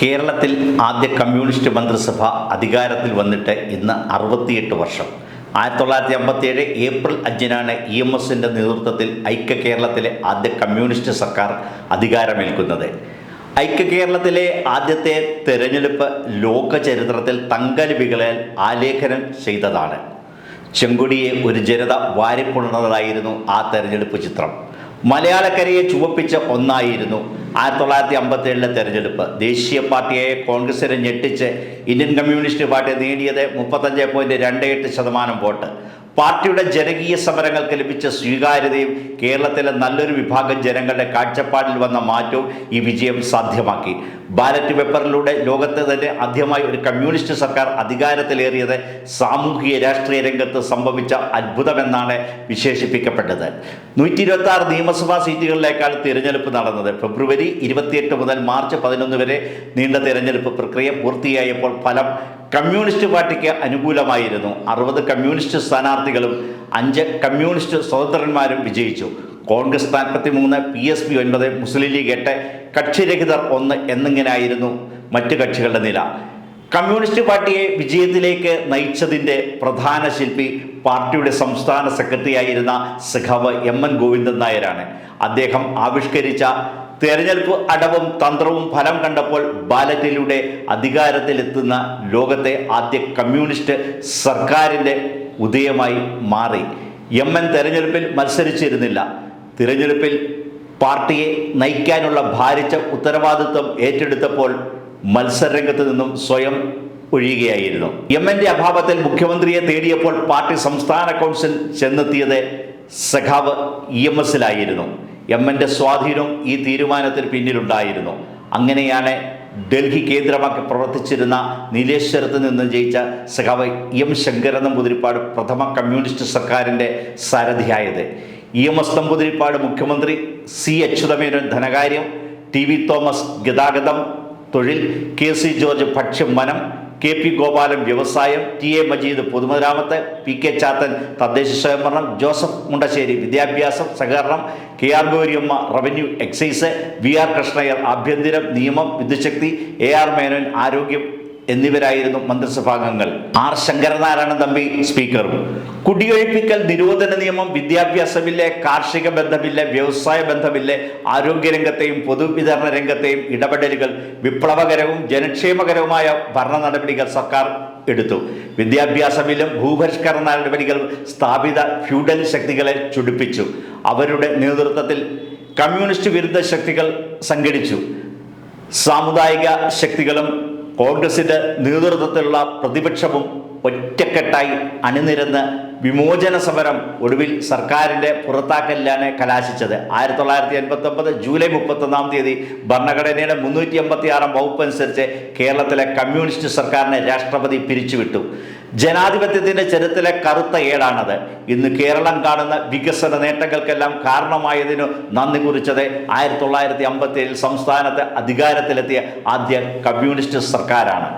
കേരളത്തിൽ ആദ്യ കമ്മ്യൂണിസ്റ്റ് മന്ത്രിസഭ അധികാരത്തിൽ വന്നിട്ട് ഇന്ന് അറുപത്തിയെട്ട് വർഷം. ആയിരത്തി തൊള്ളായിരത്തി അമ്പത്തിയേഴ് ഏപ്രിൽ അഞ്ചിനാണ് ഇ എം എസിന്റെ നേതൃത്വത്തിൽ ഐക്യ കേരളത്തിലെ ആദ്യ കമ്മ്യൂണിസ്റ്റ് സർക്കാർ അധികാരമേൽക്കുന്നത്. ഐക്യ കേരളത്തിലെ ആദ്യത്തെ തെരഞ്ഞെടുപ്പ് ലോക ചരിത്രത്തിൽ തങ്കലിപികളാൽ ആലേഖനം ചെയ്തതാണ്. ചെങ്കുടിയെ ഒരു ജനത വാരിപ്പുണർന്നതായിരുന്നു ആ തെരഞ്ഞെടുപ്പ് ചിത്രം. മലയാളക്കരയെ ചുവപ്പിച്ച ഒന്നായിരുന്നു ആയിരത്തി തൊള്ളായിരത്തി അമ്പത്തി ഏഴിലെ തെരഞ്ഞെടുപ്പ്. ദേശീയ പാർട്ടിയെ കോൺഗ്രസിനെ ഞെട്ടിച്ച് ഇന്ത്യൻ കമ്മ്യൂണിസ്റ്റ് പാർട്ടി നേടിയത് മുപ്പത്തഞ്ച് പോയിന്റ് രണ്ട് എട്ട് ശതമാനം വോട്ട്. പാർട്ടിയുടെ ജനകീയ സമരങ്ങൾക്ക് ലഭിച്ച സ്വീകാര്യതയും കേരളത്തിലെ നല്ലൊരു വിഭാഗം ജനങ്ങളുടെ കാഴ്ചപ്പാടിൽ വന്ന മാറ്റവും ഈ വിജയം സാധ്യമാക്കി. ബാലറ്റ് പേപ്പറിലൂടെ ലോകത്തെ തന്നെ ആദ്യമായി ഒരു കമ്മ്യൂണിസ്റ്റ് സർക്കാർ അധികാരത്തിലേറിയത് സാമൂഹിക രാഷ്ട്രീയ രംഗത്ത് സംഭവിച്ച അത്ഭുതമെന്നാണ് വിശേഷിപ്പിക്കപ്പെട്ടത്. നൂറ്റി ഇരുപത്തി ആറ് നിയമസഭാ സീറ്റുകളിലേക്കാണ് തിരഞ്ഞെടുപ്പ് നടന്നത്. ഫെബ്രുവരി ഇരുപത്തിയെട്ട് മുതൽ മാർച്ച് പതിനൊന്ന് വരെ നീണ്ട തിരഞ്ഞെടുപ്പ് പ്രക്രിയ പൂർത്തിയായപ്പോൾ ഫലം കമ്മ്യൂണിസ്റ്റ് പാർട്ടിക്ക് അനുകൂലമായിരുന്നു. അറുപത് കമ്മ്യൂണിസ്റ്റ് സ്ഥാനാർത്ഥികളും അഞ്ച് കമ്മ്യൂണിസ്റ്റ് സ്വതന്ത്രന്മാരും വിജയിച്ചു. കോൺഗ്രസ് നാൽപ്പത്തി മൂന്ന് പി എസ് പി ഒൻപത് മുസ്ലിം ലീഗ് എട്ട് കക്ഷിരഹിതർ ഒന്ന് എന്നിങ്ങനെയായിരുന്നു മറ്റു കക്ഷികളുടെ നില. കമ്മ്യൂണിസ്റ്റ് പാർട്ടിയെ വിജയത്തിലേക്ക് നയിച്ചതിന്റെ പ്രധാന ശില്പി പാർട്ടിയുടെ സംസ്ഥാന സെക്രട്ടറിയായിരുന്ന സഖാവ് എം എൻ ഗോവിന്ദൻ നായരാണ്. അദ്ദേഹം ആവിഷ്കരിച്ച തെരഞ്ഞെടുപ്പ് അടവും തന്ത്രവും ഫലം കണ്ടപ്പോൾ ബാലറ്റിലൂടെ അധികാരത്തിലെത്തുന്ന ലോകത്തെ ആദ്യ കമ്മ്യൂണിസ്റ്റ് സർക്കാരിന്റെ ഉദയമായി മാറി. എം എൻ തെരഞ്ഞെടുപ്പിൽ മത്സരിച്ചിരുന്നില്ല. തിരഞ്ഞെടുപ്പിൽ പാർട്ടിയെ നയിക്കാനുള്ള ഭാരിച്ച ഉത്തരവാദിത്വം ഏറ്റെടുത്തപ്പോൾ മത്സരരംഗത്ത് നിന്നും സ്വയം ഒഴിയുകയായിരുന്നു. എം എന്റെ അഭാവത്തിൽ മുഖ്യമന്ത്രിയെ തേടിയപ്പോൾ പാർട്ടി സംസ്ഥാന കൗൺസിൽ ചെന്നെത്തിയത് സഖാവ് ഇ എം എസിലായിരുന്നു. എം എന്റെ സ്വാധീനം ഈ തീരുമാനത്തിന് പിന്നിലുണ്ടായിരുന്നു. അങ്ങനെയാണ് ഡൽഹി കേന്ദ്രമാക്കി പ്രവർത്തിച്ചിരുന്ന നീലേശ്വരത്ത് നിന്ന് ജയിച്ച സഖാവ് എം ശങ്കരൻ നമ്പൂതിരിപ്പാട് പ്രഥമ കമ്മ്യൂണിസ്റ്റ് സർക്കാരിന്റെ സാരഥിയായത്. ഇ എം എസ് നമ്പൂതിരിപ്പാട് മുഖ്യമന്ത്രി സി അച്യുതമേനോൻ ധനകാര്യം ടി വി തോമസ് ഗതാഗതം തൊഴിൽ കെ സി ജോർജ് ഭക്ഷ്യം വനം കെ പി ഗോപാലൻ വ്യവസായം ടി എ മജീദ് പൊതുമരാമത്ത് പി കെ ചാത്തൻ തദ്ദേശ സ്വയംഭരണം ജോസഫ് മുണ്ടശ്ശേരി വിദ്യാഭ്യാസം സഹകരണം K R Gowriamma revenue excise V R Krishna Iyer ആഭ്യന്തരം നിയമം വിദ്യുശക്തി എ ആർ മേനോൻ ആരോഗ്യം എന്നിവരായിരുന്നു മന്ത്രിസഭാംഗങ്ങൾ. ആർ. ശങ്കരനാരായണൻ തമ്പി സ്പീക്കറും. കുടിയൊഴിപ്പിക്കൽ നിരോധന നിയമം വിദ്യാഭ്യാസ ബില്ല് കാർഷിക ബന്ധമില്ല വ്യവസായ ബന്ധമില്ല ആരോഗ്യരംഗത്തെയും പൊതുവിതരണ രംഗത്തെയും ഇടപെടലുകൾ വിപ്ലവകരവും ജനക്ഷേമകരവുമായ ഭരണ നടപടികൾ സർക്കാർ എടുത്തു. വിദ്യാഭ്യാസ ബില്ലും ഭൂപരിഷ്കരണ നടപടികൾ സ്ഥാപിത ഫ്യൂഡൽ ശക്തികളെ ചുടിപ്പിച്ചു. അവരുടെ നേതൃത്വത്തിൽ കമ്മ്യൂണിസ്റ്റ് വിരുദ്ധ ശക്തികൾ സംഘടിച്ചു. സാമുദായിക ശക്തികളും കോൺഗ്രസിന്റെ നേതൃത്വത്തിലുള്ള പ്രതിപക്ഷവും ഒറ്റക്കെട്ടായി അണിനിരന്ന് വിമോചന സമരം ഒടുവിൽ സർക്കാരിന്റെ പുറത്താക്കലിലാണ് കലാശിച്ചത്. ആയിരത്തി തൊള്ളായിരത്തി എൺപത്തി ഒമ്പത് ജൂലൈ മുപ്പത്തൊന്നാം തീയതി ഭരണഘടനയുടെ മുന്നൂറ്റി എൺപത്തി ആറാം വകുപ്പ് അനുസരിച്ച് കേരളത്തിലെ കമ്മ്യൂണിസ്റ്റ് സർക്കാരിനെ രാഷ്ട്രപതി പിരിച്ചുവിട്ടു. ജനാധിപത്യത്തിന്റെ ചരിത്രത്തിലെ കറുത്ത ഏടാണത്. ഇന്ന് കേരളം കാണുന്ന വികസന നേട്ടങ്ങൾക്കെല്ലാം കാരണമായതിനു നന്ദി കുറിച്ചത് ആയിരത്തി തൊള്ളായിരത്തി അമ്പത്തി ഏഴിൽ സംസ്ഥാനത്ത് അധികാരത്തിലെത്തിയ ആദ്യ കമ്മ്യൂണിസ്റ്റ് സർക്കാരാണ്.